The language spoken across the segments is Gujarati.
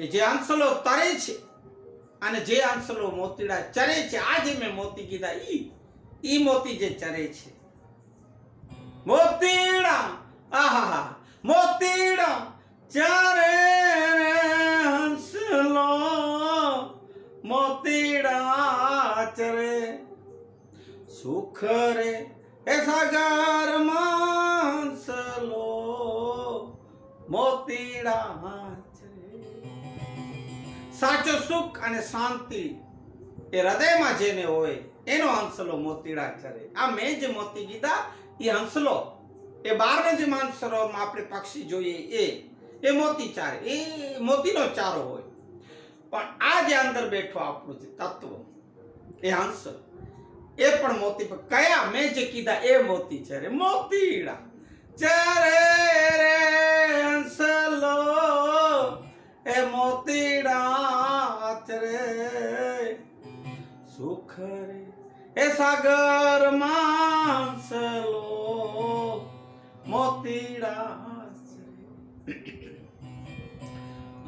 એ જે આંસલો તરે છે અને જે આંસલો મોતીડા ચરે છે, આજે મેં મોતી કીધા, ઈ ઈ મોતી જે ચરે છે. મોતીડા આહા મોતીડા ચરે હંસલો મોતીડા ચરે. સુખ રે, એ સાગર હંસલો મોતીડા સાચો સુખ અને શાંતિ એ હૃદયમાં જેને હોય, એનો હંસલો મોતીડા ચરે આ મેં જે મોતી કીધા, એ હંસલો. એ બારના જે માનસરોવરમાં આપણે પક્ષી જોઈએ, એ એ મોતી ચારે. એ મોતીનો ચારો હોય. પણ આ જે અંદર બેઠો આપણું જે તત્વ, એ હંસ એ પણ મોતી પણ કયા મેં જે કીધા, એ મોતી છે રે મોતીડા. ચરે રે હંસલો એ મોતીડા ચરે સુખ રે એ સાગર માસલો મોતીડા ચરે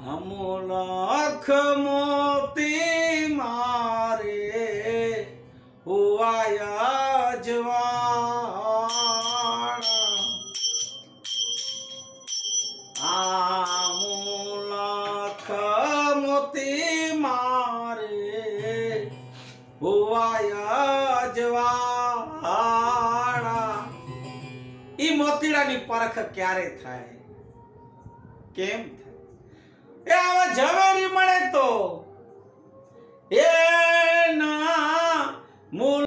અમોલખ મોતી મારે પરખ ક્યારે થાય? કેમ એ આવા ઝવેરી મળે તો. એ ના મૂળ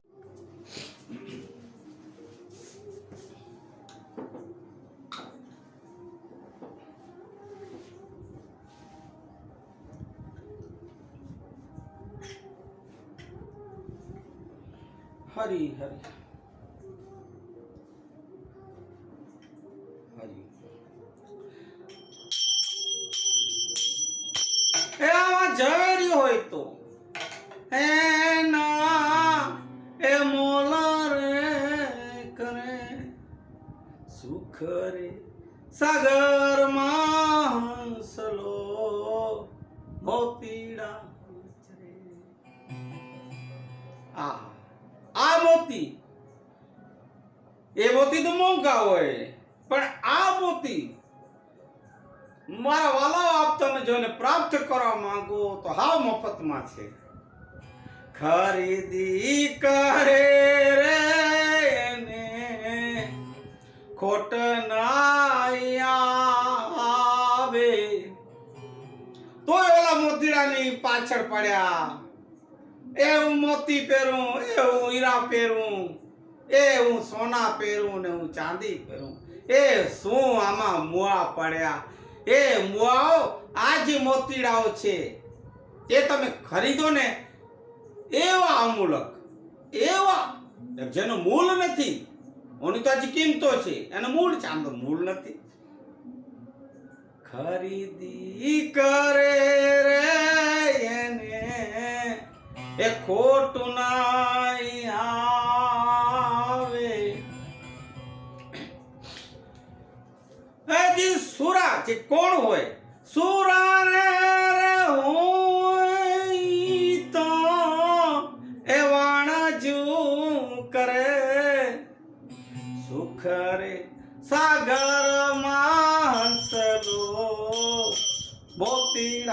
હરી હરી. સાગરમાં હંસલો મોતીડા આ આ મોતી. એ મોતી તો મોંઘા હોય. પણ આ મોતી મારા વાલાઓ આપ તમે જોને પ્રાપ્ત કરવા માંગો તો હાવ મફતમાં છે. ખરીદી કરે રે ને ખોટ આવે. તો ઓલા મોતીડાની પાછળ પડ્યા. એ હું મોતી પહેરું એ હું હીરા પહેરું એ હું સોના પહેરું ને હું ચાંદી પહેરું. એ શું આમાં મુઆ પડ્યા? એ મુઆઓ આ જે મોતીડાઓ છે. એ તમે ખરીદો ને એવા અમૂલક, એવા જેનું મૂળ નથી. ઓની તો હજી કિંમતો છે? એનું મૂળ છે. આમ તો મૂળ નથી. ખરીદી કરે રે એને. એ ખોટું નાઈ હજી સુરા જે કોણ હોય? સુરા રે હોય તો એ વાણજુ કરે. સુખ રે સાગર માસલો મોતી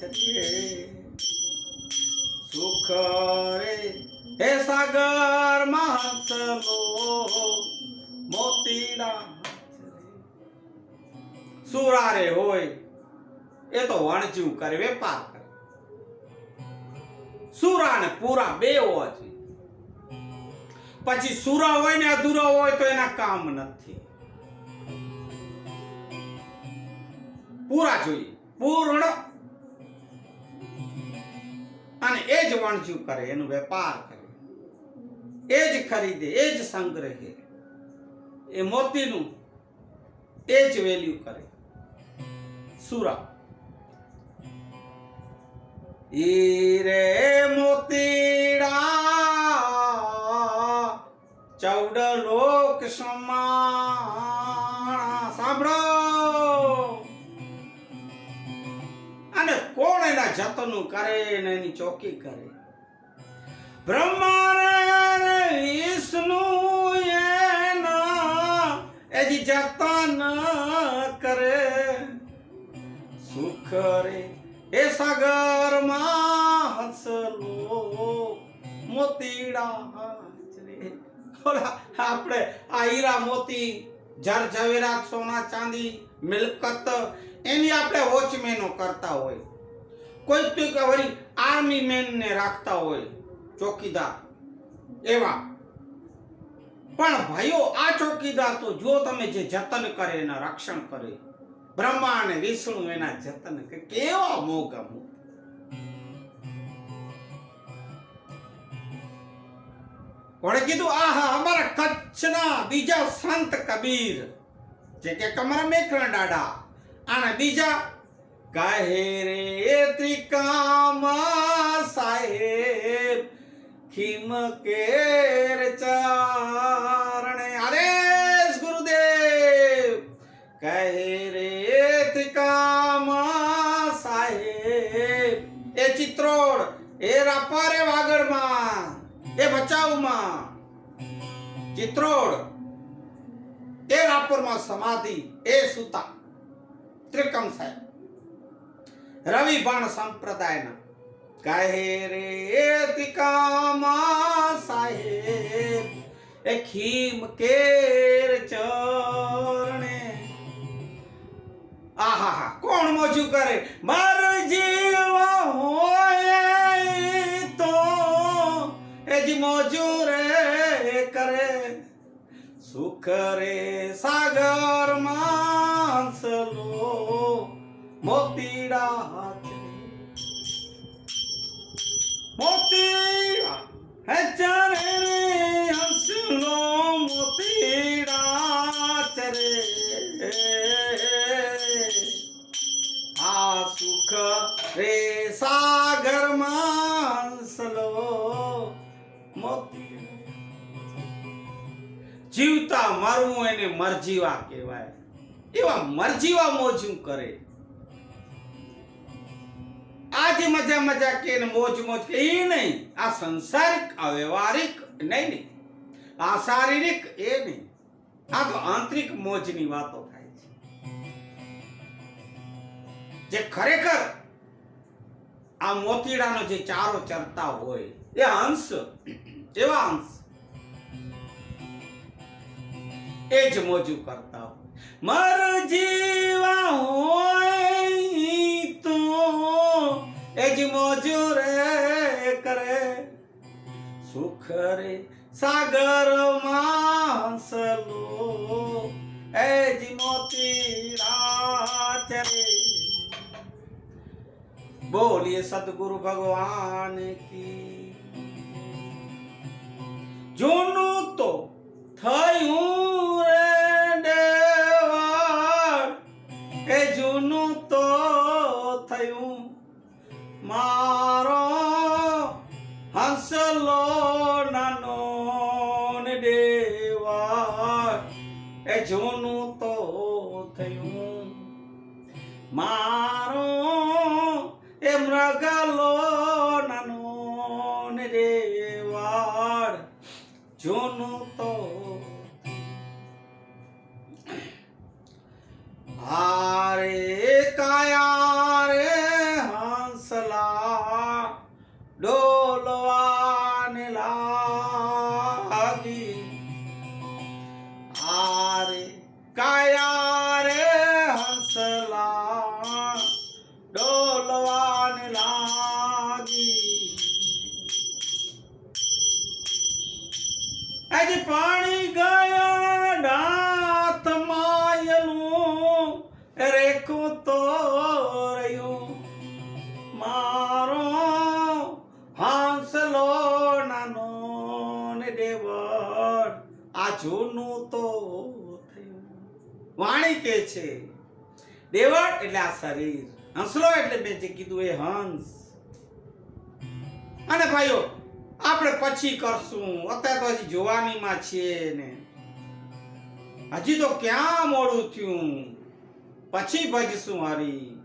છે સુખ રે હે સાગર માસલો મોતીડા સુરા રે હોય. એ તો વણજ્યું કરે, વેપાર કરે. સુરા ને પૂરા બે હોવા જોઈએ. પછી સુરા હોય ને અધૂરા હોય તો એના કામ નથી. પૂરા જોઈએ. પૂર્ણ. અને એ જ વણજ્યું કરે, એનું વેપાર કરે. એ જ ખરીદે, એ જ સંગ્રહે. એ મોતીનું, એ જ વેલ્યુ કરે. સુરા ઈરે મોતીડા ચૌડ લોક સમાણા સાંભળો અને કોણ એના જતનો કરે ને એની ચોકી કરે બ્રહ્મા રે વિષ્ણુ એના એજી જતન કરે સુખ રે એ સાગરમાં હસલો, મોતીડા આપણે આ હીરા, મોતી, જર ઝવેરાત સોના ચાંદી, મિલકત, એની આપણે વોચમેનો કરતા હોય. કોઈ તો કે વળી આર્મી મેન ને રાખતા હોય, ચોકીદાર. એવા. પણ ભાઈઓ, આ ચોકીદાર તો જો તમે જે જતન કરે એના રક્ષણ કરે. બ્રહ્મા અને વિષ્ણુ એના જતન કે કેવા મોગા મોગ. કોણે કીધું, આહા, અમારા કચ્છના બીજા સંત કબીર. જે કે કમરા મેકરણ દાડા અને બીજા કહે રે ત્રિકામા સાહેબ, ખીમ કેર ચારણે એ રાપારે વાગડમાં, એ ભચાઉમાં, ચિત્રોડ, એ રાપરમાં સમાધિ, એ સુતા, ત્રિકમ સાહેબ. રવિ ભાણ સંપ્રદાયના કહે રે તિકામા સાહેબ, એ ખીમ કેર ચરણે. આહા કોણ મોજું કરે? મારું જીવ હોય એ જ મોજું રે કરે સુખ રે સાગર માસલો મોતીડા હાથે મોતીડા હે ચારે રે હસલો મોતીડા ચરે આ સુખ રે જીવતા મરવું એને મરજીવા કહેવાય. એવા મરજીવા મોજું કરે. આજે મજા મજા કે મોજ મોજ કે એ નહીં. આ સંસારિક, આ નહીં નહીં આ શારીરિક એ નહીં. આ તો આંતરિક મોજની વાતો થાય છે. જે ખરેખર આ મોતીડાનો જે ચારો ચરતા હોય, એ હંસ એવા હંસ એ જ મોજું કરતા હોય. મર જીવા હોય તો એ જ મોજું રે કરે. સુખ રે સાગર માસલો, એ જ મોતીડા ચરે બોલીએ સદગુરુ ભગવાન કી. જૂનું તો થયું નાનો ને દેવાળ એ જોનું તો થયું. મારો વાણી કે છે. દેવળ એટલે આ શરીર, હંસલો એટલે મેં જે કીધું એ હંસ. અને ભાઈઓ, આપણે પછી કરશું. અત્યારે તો હજી જોવાનીમાં છીએ ને. હજી તો ક્યાં મોડું થયું? પછી ભજશું હરી.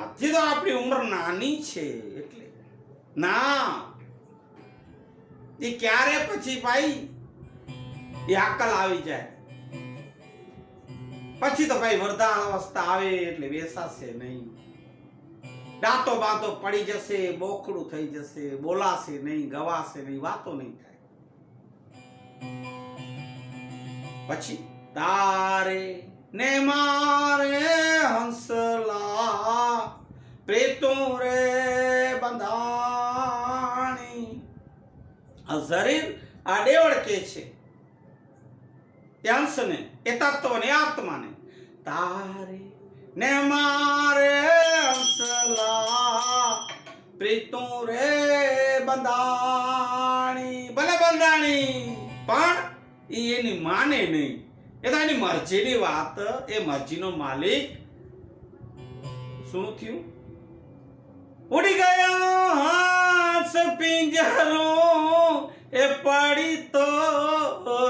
આથી તો આપણી ઉંમર નાની છે એટલે. ના. એ ક્યારે પછી ભાઈ? એ આકલ આવી જાય. પછી તો ભાઈ વરદાન અવસ્થા આવે એટલે બેસાશે નહીં. દાંતો બાંતો પડી જશે, બોકડું થઈ જશે, બોલાશે નહીં, ગવાશે નહીં, વાતો નહીં થાય. પછી તારે ને મારે હંસલા, પ્રેતો રે બંધાણી. આ શરીર આ દેવળ કે છે? હંસને એ તત્વને આત્માને. તારે ને મારે અસલા પ્રીતુ રે બંધાણી. ભલે બંધાણી, પણ એ એની માને નહીં. એ તો એની મરજીની વાત, એ મરજીનો માલિક શું થયું? ઉડી ગયો હાથ પિંજરો, એ પડી તો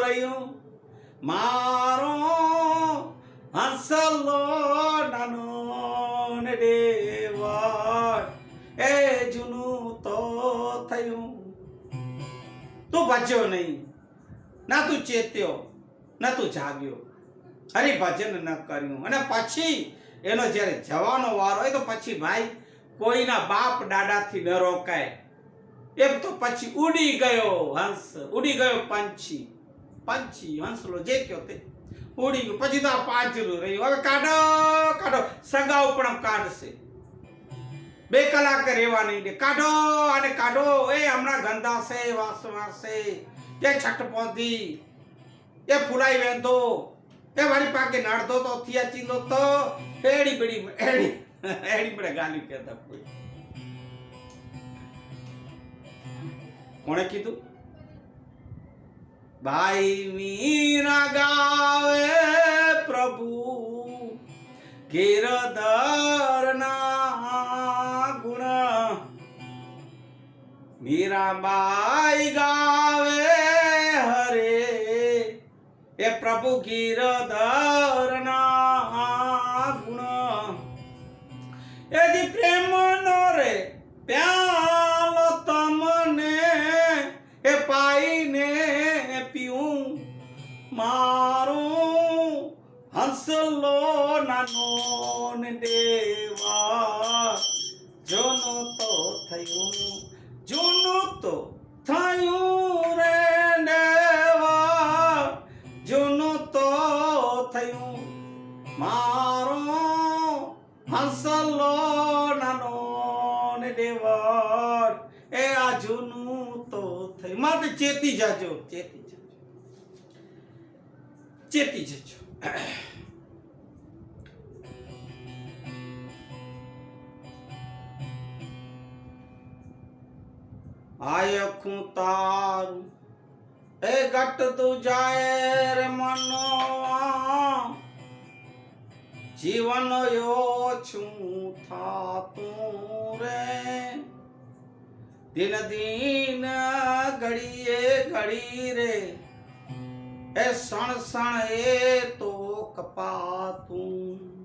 રહ્યો. મારો નાનો ને દેવળ એ જૂનું તો થયું. તું ભજ્યો નહીં. ના તું ચેત્યો, ના તું જાગ્યો. હરિભજન ન કર્યું. અને પછી એનો જ્યારે જવાનો વારો હોય તો પછી ભાઈ કોઈના બાપ દાદાથી ન રોકાય. એમ તો પછી ઉડી ગયો હંસ, ઉડી ગયો પંછી. પંછી હંસલો જે કયો તે. ઉડી ગયું. પછી તો આ પાંજરું રહ્યું. હવે કાઢો કાઢો. સગાઉ પણ કાઢશે. બે કલાક રહેવા નહીં દે. કાઢો અને કાઢો. એ હમણાં ગંધાશે વાસ વાસે એ છટપોધી એ ફૂલાઈ વેંધો. એ વાળી પાકે નાડતો તો થિયા ચીલો તો. એડી બડી એડી એડી પડે ગાલી કહેતા કોઈ. કોણે કીધું? ભાઈ મીરા ગાવે પ્રભુ ગિરધરના ગુણ. મીરાબાઈ ગાવે હરે એ પ્રભુ ગિરધરના હંસલો નાનો દેવા જોનું તો થયું, જૂનું તો થયું રે દેવા જૂનું તો થયું, મારો હસલો નાનો દેવા એ આ જૂનું તો થયું. માટે ચેતી જાજો ચેતી જાજો. ચેતી જજો. આયખું તારું. એ ઘટતું જાય રે મનો. જીવન યો છું થાતું રે. દિન દિન ઘડીએ ઘડી રે. એ સણ સણ એ તો કપાતું.